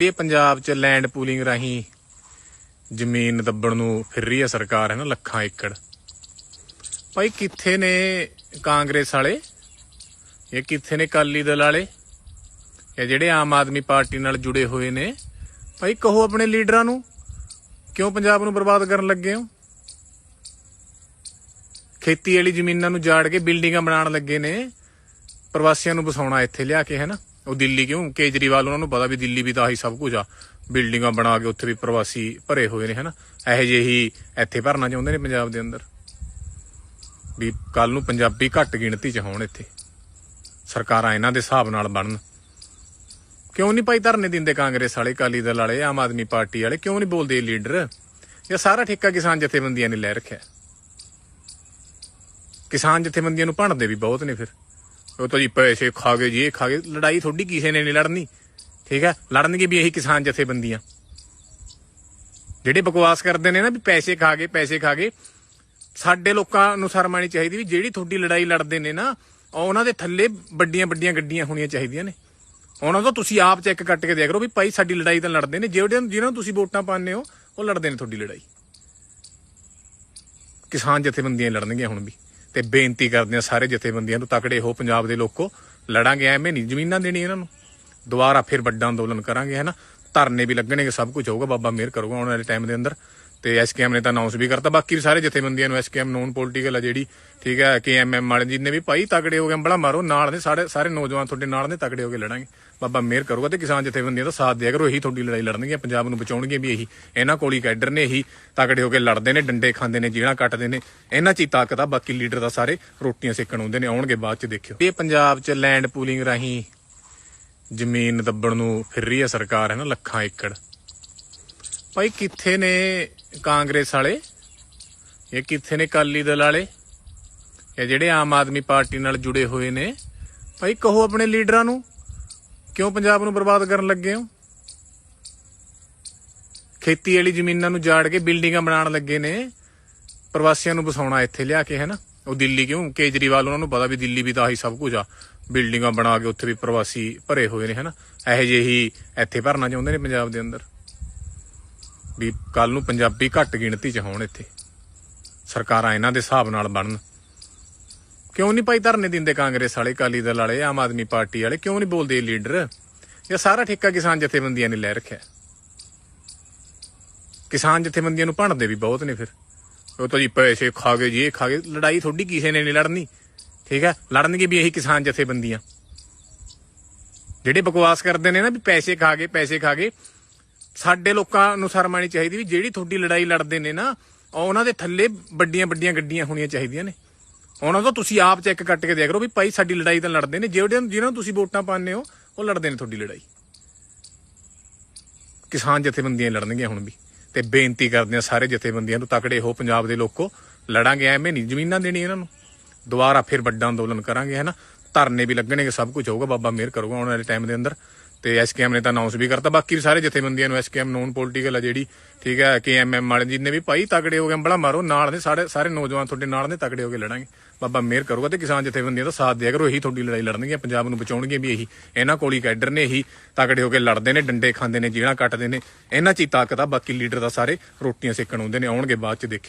ਇਹ ਪੰਜਾਬ 'ਚ land pooling ਰਾਹੀਂ ਜ਼ਮੀਨ ਦੱਬਣ ਨੂੰ ਫਿਰ ਰਹੀ ਹੈ ਸਰਕਾਰ ਹੈ ਨਾ ਲੱਖਾਂ ਏਕੜ। ਭਾਈ ਕਿੱਥੇ ਨੇ ਕਾਂਗਰਸ ਵਾਲੇ? ਇਹ ਕਿੱਥੇ ਨੇ ਕਾਲੀ ਦਲ ਵਾਲੇ? ਇਹ ਜਿਹੜੇ ਆਮ ਆਦਮੀ ਪਾਰਟੀ ਨਾਲ ਜੁੜੇ ਹੋਏ ਨੇ। ਭਾਈ ਕਹੋ ਆਪਣੇ ਲੀਡਰਾਂ ਨੂੰ, ਕਿਉਂ ਪੰਜਾਬ ਨੂੰ ਬਰਬਾਦ ਕਰਨ ਲੱਗੇ ਹੋ? ਖੇਤੀ ਵਾਲੀ ਜ਼ਮੀਨਾਂ ਨੂੰ ਜਾੜ ਕੇ ਬਿਲਡਿੰਗਾਂ ਬਣਾਉਣ ਲੱਗੇ ਨੇ। ਪ੍ਰਵਾਸੀਆਂ ਨੂੰ ਵਸਾਉਣਾ ਇੱਥੇ ਲਿਆ ਕੇ ਹੈ ਨਾ ਉਹ ਦਿੱਲੀ ਕਿਉਂ? ਕੇਜਰੀਵਾਲ ਉਹਨਾਂ ਨੂੰ ਪਤਾ ਵੀ ਦਿੱਲੀ ਵੀ ਤਾਂ ਆਹੀ ਸਭ ਕੁਝ ਆ। ਬਿਲਡਿੰਗਾਂ ਬਣਾ ਕੇ ਉੱਥੇ ਵੀ ਪ੍ਰਵਾਸੀ ਭਰੇ ਹੋਏ ਨੇ, ਹਨਾ? ਇਹੋ ਜਿਹੇ ਹੀ ਇੱਥੇ ਭਰਨਾ ਚਾਹੁੰਦੇ ਨੇ ਪੰਜਾਬ ਦੇ ਅੰਦਰ। ਵੀ ਕੱਲ ਨੂੰ ਪੰਜਾਬੀ ਘੱਟ ਗਿਣਤੀ 'ਚ ਹੋਣ ਇੱਥੇ। ਸਰਕਾਰਾਂ ਇਹਨਾਂ ਦੇ ਹਿਸਾਬ ਨਾਲ ਬਣਨ। ਕਿਉਂ ਨਹੀਂ ਭਾਈ ਧਰਨੇ ਦਿੰਦੇ ਕਾਂਗਰਸ ਵਾਲੇ ਕਾਲੀ ਦਲ ਵਾਲੇ, ਆਮ ਆਦਮੀ ਪਾਰਟੀ ਵਾਲੇ? ਕਿਉਂ ਨਹੀਂ ਬੋਲਦੇ ਲੀਡਰ? ਇਹ ਸਾਰਾ ਠੇਕਾ ਕਿਸਾਨ ਜਥੇਬੰਦੀਆਂ ਨੇ ਲੈ ਰੱਖਿਆ। ਕਿਸਾਨ ਜਥੇਬੰਦੀਆਂ ਨੂੰ ਭੰਡਦੇ ਵੀ ਬਹੁਤ ਨੇ ਫਿਰ। ਉਹ ਤਾਂ ਜੀ ਪੈਸੇ ਖਾ ਗਏ ਜੀ ਇਹ ਖਾ ਗਏ ਲੜਾਈ ਥੋੜੀ ਕਿਸੇ ਨੇ ਨਹੀਂ ਲੜਨੀ, ਠੀਕ ਹੈ? ਲੜਨਗੇ ਵੀ ਇਹੀ ਕਿਸਾਨ ਜਥੇਬੰਦੀਆਂ। ਜਿਹੜੇ ਬਕਵਾਸ ਕਰਦੇ ਨੇ ਨਾ ਵੀ ਪੈਸੇ ਖਾ ਗਏ ਪੈਸੇ ਖਾ ਗਏ ਸਾਡੇ ਲੋਕਾਂ ਨੂੰ ਸ਼ਰਮ ਆਉਣੀ ਚਾਹੀਦੀ ਵੀ ਜਿਹੜੀ ਤੁਹਾਡੀ ਲੜਾਈ ਲੜਦੇ ਨੇ ਨਾ, ਉਹਨਾਂ ਦੇ ਥੱਲੇ ਵੱਡੀਆਂ ਵੱਡੀਆਂ ਗੱਡੀਆਂ ਹੋਣੀਆਂ ਚਾਹੀਦੀਆਂ ਨੇ। ਉਹਨਾਂ ਤੋਂ ਤੁਸੀਂ ਆਪ ਚੈੱਕ ਕੱਟ ਕੇ ਦੇਖ ਲਓ ਵੀ ਭਾਈ ਸਾਡੀ ਲੜਾਈ ਤਾਂ ਲੜਦੇ ਨੇ, ਜਿਹੜੇ ਜਿਹਨਾਂ ਨੂੰ ਤੁਸੀਂ ਵੋਟਾਂ ਪਾਉਂਦੇ ਹੋ, ਉਹ ਲੜਦੇ ਨੇ ਤੁਹਾਡੀ ਲੜਾਈ। ਕਿਸਾਨ ਜਥੇਬੰਦੀਆਂ ਲੜਨਗੀਆਂ ਹੁਣ ਵੀ। ਤੇ ਬੇਨਤੀ ਕਰਦੇ ਆ ਸਾਰੇ ਜਥੇਬੰਦੀਆਂ ਨੂੰ, ਤਕੜੇ ਹੋ ਪੰਜਾਬ ਦੇ ਲੋਕੋ, ਲੜਾਂਗੇ, ਐਵੇਂ ਨਹੀਂ ਜ਼ਮੀਨਾਂ ਦੇਣੀ ਇਹਨਾਂ ਨੂੰ। ਦੁਬਾਰਾ ਫਿਰ ਵੱਡਾ ਅੰਦੋਲਨ ਕਰਾਂਗੇ, ਹੈ ਧਰਨੇ ਵੀ ਲੱਗਣਗੇ, ਸਭ ਕੁਝ ਹੋਊਗਾ, ਬਾਬਾ ਮਿਹਰ ਕਰੂਗਾ ਆਉਣ ਵਾਲੇ ਟਾਈਮ ਦੇ ਅੰਦਰ। ਤੇ ਐਸਕੇਐਮ ਨੇ ਤਾਂ ਅਨਾਉਂਸ ਵੀ ਕਰਤਾ। ਬਾਕੀ ਸਾਰੇ ਜਥੇਬੰਦੀਆਂ ਨੂੰ ਐਸਕੇਐਮ ਨੋਨ ਪੋਲੀਟੀਕਲ ਆ ਜਿਹੜੀ, ਠੀਕ ਹੈ ਕੇਐਮਐਮ ਵਾਲੇ ਜਿੰਨੇ ਵੀ ਭਾਈ ਤਕੜੇ ਹੋ ਗਏ, ਅੰਬਲਾ ਮਾਰੋ, ਨਾਲ ਦੇ ਸਾਰੇ ਸਾਰੇ ਨੌਜਵਾਨ ਤੁਹਾਡੇ ਨਾਲ ਦੇ ਤਕੜੇ ਹੋ ਕੇ ਲੜਾਂਗੇ। ਬਾਬਾ ਮਿਹਰ ਕਰੂਗਾ ਤੇ ਕਿਸਾਨ ਜਥੇਬੰਦੀਆਂ ਦਾ ਸਾਥ ਦਿਆ ਕਰੋ, ਇਹੀ ਤੁਹਾਡੀ ਲੜਾਈ ਲੜਨਗੀਆਂ, ਪੰਜਾਬ ਨੂੰ ਬਚਾਉਣਗੇ ਵੀ ਇਹੀ। ਇਹਨਾਂ ਕੋਲ ਹੀ ਕੈਡਰ ਨੇ, ਇਹੀ ਤਕੜੇ ਹੋ ਕੇ ਲੜਦੇ ਨੇ, ਡੰਡੇ ਖਾਂਦੇ ਨੇ ਜੀਣਾ ਕੱਟਦੇ ਨੇ। ਇਹਨਾਂ 'ਚ ਹੀ ਤਾਕਤ ਆ, ਬਾਕੀ ਲੀਡਰ ਦਾ ਸਾਰੇ ਰੋਟੀਆਂ ਸੇਕਣ ਆਉਂਦੇ ਨੇ, ਆਉਣਗੇ ਬਾਅਦ 'ਚ ਦੇਖਿਓ। ਇਹ ਪੰਜਾਬ 'ਚ ਲੈਂਡ ਪੂਲਿੰਗ ਰਾਹੀਂ ਜ਼ਮੀਨ ਦੱਬਣ ਨੂੰ ਫਿਰ ਰਹੀ ਹੈ ਸਰਕਾਰ, ਹੈ ਨਾ, ਲੱਖਾਂ ਏਕੜ। ਭਾਈ ਕਿੱਥੇ ਨੇ ਕਾਂਗਰਸ ਵਾਲੇ? ਇਹ ਕਿੱਥੇ ਨੇ ਕਾਲੀ ਦਲ ਵਾਲੇ? ਇਹ ਜਿਹੜੇ ਆਮ ਆਦਮੀ ਪਾਰਟੀ ਨਾਲ ਜੁੜੇ ਹੋਏ ਨੇ। ਭਾਈ ਕਹੋ ਆਪਣੇ ਲੀਡਰਾਂ ਨੂੰ, ਕਿਉਂ ਪੰਜਾਬ ਨੂੰ ਬਰਬਾਦ ਕਰਨ ਲੱਗੇ ਹੋ? ਖੇਤੀ ਵਾਲੀ ਜ਼ਮੀਨਾਂ ਨੂੰ ਜਾੜ ਕੇ ਬਿਲਡਿੰਗਾਂ ਬਣਾਉਣ ਲੱਗੇ ਨੇ। ਪ੍ਰਵਾਸੀਆਂ ਨੂੰ ਬਸਾਉਣਾ ਇੱਥੇ ਲਿਆ ਕੇ ਹੈ ਨਾ ਉਹ ਦਿੱਲੀ ਕਿਉਂ? ਕੇਜਰੀਵਾਲ, ਉਹਨਾਂ ਨੂੰ ਪਤਾ ਵੀ ਦਿੱਲੀ ਵੀ ਤਾਂ ਆਹੀ ਸਭ ਕੁਝ ਆ। ਬਿਲਡਿੰਗਾਂ ਬਣਾ ਕੇ ਉੱਥੇ ਵੀ ਪ੍ਰਵਾਸੀ ਭਰੇ ਹੋਏ ਨੇ ਹੈ ਨਾ ਇਹੋ ਜਿਹੇ ਹੀ ਇੱਥੇ ਭਰਨਾ ਚਾਹੁੰਦੇ ਨੇ ਪੰਜਾਬ ਦੇ ਅੰਦਰ। ਵੀ ਕੱਲ ਨੂੰ ਪੰਜਾਬੀ ਘੱਟ ਗਿਣਤੀ 'ਚ ਹੋਣ ਇੱਥੇ। ਸਰਕਾਰਾਂ ਇਹਨਾਂ ਦੇ ਹਿਸਾਬ ਨਾਲ ਬਣਨ। ਕਿਉਂ ਨਹੀਂ ਭਾਈ ਧਰਨੇ ਦਿੰਦੇ ਕਾਂਗਰਸ ਵਾਲੇ ਕਾਲੀ ਦਲ ਵਾਲੇ, ਆਮ ਆਦਮੀ ਪਾਰਟੀ ਵਾਲੇ? ਕਿਉਂ ਨਹੀਂ ਬੋਲਦੇ ਲੀਡਰ? ਇਹ ਸਾਰਾ ਠੇਕਾ ਕਿਸਾਨ ਜਥੇਬੰਦੀਆਂ ਨੇ ਲੈ ਰੱਖਿਆ। ਕਿਸਾਨ ਜਥੇਬੰਦੀਆਂ ਨੂੰ ਭੰਡਦੇ ਵੀ ਬਹੁਤ ਨੇ ਫਿਰ। ਉਹ ਤਾਂ ਜੀ ਪੈਸੇ ਖਾ ਗਏ ਜੀ, ਇਹ ਖਾ ਗਏ ਲੜਾਈ ਥੋੜੀ ਕਿਸੇ ਨੇ ਨਹੀਂ ਲੜਨੀ। ਠੀਕ ਹੈ? ਲੜਨਗੇ ਵੀ ਇਹੀ ਕਿਸਾਨ ਜਥੇਬੰਦੀਆਂ। ਜਿਹੜੇ ਬਕਵਾਸ ਕਰਦੇ ਨੇ ਨਾ ਵੀ ਪੈਸੇ ਖਾ ਗਏ ਪੈਸੇ ਖਾ ਗਏ ਸਾਡੇ ਲੋਕਾਂ ਨੂੰ ਸ਼ਰਮ ਆਉਣੀ ਚਾਹੀਦੀ ਵੀ ਜਿਹੜੀ ਤੁਹਾਡੀ ਲੜਾਈ ਲੜਦੇ ਨੇ ਨਾ ਉਹਨਾਂ ਦੇ ਥੱਲੇ ਵੱਡੀਆਂ ਵੱਡੀਆਂ ਗੱਡੀਆਂ ਹੋਣੀਆਂ ਚਾਹੀਦੀਆਂ ਨੇ। ਉਹਨਾਂ ਤੋਂ ਤੁਸੀਂ ਆਪ ਚੈੱਕ ਕੱਟ ਕੇ ਦੇਖ ਕਰੋ ਵੀ ਭਾਈ ਸਾਡੀ ਲੜਾਈ ਤਾਂ ਲੜਦੇ ਨੇ, ਜਿਹੜੇ ਜਿਹਨਾਂ ਨੂੰ ਤੁਸੀਂ ਵੋਟਾਂ ਪਾਉਂਦੇ ਹੋ, ਉਹ ਲੜਦੇ ਨੇ ਤੁਹਾਡੀ ਲੜਾਈ। ਕਿਸਾਨ ਜਥੇਬੰਦੀਆਂ ਲੜਨਗੀਆਂ ਹੁਣ ਵੀ ਤੇ ਬੇਨਤੀ ਕਰਦੇ ਆ ਸਾਰੇ ਜਥੇਬੰਦੀਆਂ ਨੂੰ ਤਕੜੇ ਹੋ ਪੰਜਾਬ ਦੇ ਲੋਕੋ, ਲੜਾਂਗੇ ਐਵੇਂ ਨਹੀਂ, ਜ਼ਮੀਨਾਂ ਦੇਣੀ ਇਹਨਾਂ ਨੂੰ। ਦੁਬਾਰਾ ਫਿਰ ਵੱਡਾ ਅੰਦੋਲਨ ਕਰਾਂਗੇ ਹੈ ਧਰਨੇ ਵੀ ਲੱਗਣਗੇ, ਸਭ ਕੁਝ ਹੋਊਗਾ, ਬਾਬਾ ਮਿਹਰ ਕਰੂਗਾ ਆਉਣ ਵਾਲੇ ਟਾਈਮ ਦੇ ਅੰਦਰ। ਤੇ ਐਸਕੇਐਮ ਨੇ ਤਾਂ ਅਨਾਉਂਸ ਵੀ ਕਰਤਾ। ਬਾਕੀ ਸਾਰੇ ਜਥੇਬੰਦੀਆਂ ਨੂੰ ਐਸਕੇਐਮ ਨੋਨ ਪੋਲੀਟੀਕਲ ਆ ਜਿਹੜੀ, ਠੀਕ ਹੈ ਕੇਐਮਐਮ ਵਾਲੇ ਜਿੰਨੇ ਵੀ ਭਾਈ ਤਕੜੇ ਹੋ ਗਏ, ਅੰਬਲਾ ਮਾਰੋ, ਨਾਲ ਦੇ ਸਾਰੇ ਸਾਰੇ ਨੌਜਵਾਨ ਤੁਹਾਡੇ ਨਾਲ ਦੇ ਤਕੜੇ ਹੋ ਕੇ ਲੜਾਂਗੇ। ਬਾਬਾ ਮਿਹਰ ਕਰੂਗਾ ਤੇ ਕਿਸਾਨ ਜਥੇਬੰਦੀਆਂ ਦਾ ਸਾਥ ਦਿਆ ਕਰੋ, ਇਹੀ ਤੁਹਾਡੀ ਲੜਾਈ ਲੜਨਗੇ ਪੰਜਾਬ ਨੂੰ ਬਚਾਉਣਗੇ ਵੀ ਇਹੀ। ਇਹਨਾਂ ਕੋਲ ਹੀ ਕੈਡਰ ਨੇ, ਇਹੀ ਤਕੜੇ ਹੋ ਕੇ ਲੜਦੇ ਨੇ, ਡੰਡੇ ਖਾਂਦੇ ਨੇ ਜੀਣਾ ਕੱਟਦੇ ਨੇ। ਇਹਨਾਂ 'ਚ ਹੀ ਤਾਕਤ ਆ, ਬਾਕੀ ਲੀਡਰ ਦਾ ਸਾਰੇ ਰੋਟੀਆਂ ਸੇਕਣ ਆਉਂਦੇ ਨੇ, ਆਉਣਗੇ ਬਾਅਦ 'ਚ ਦੇਖਿਓ।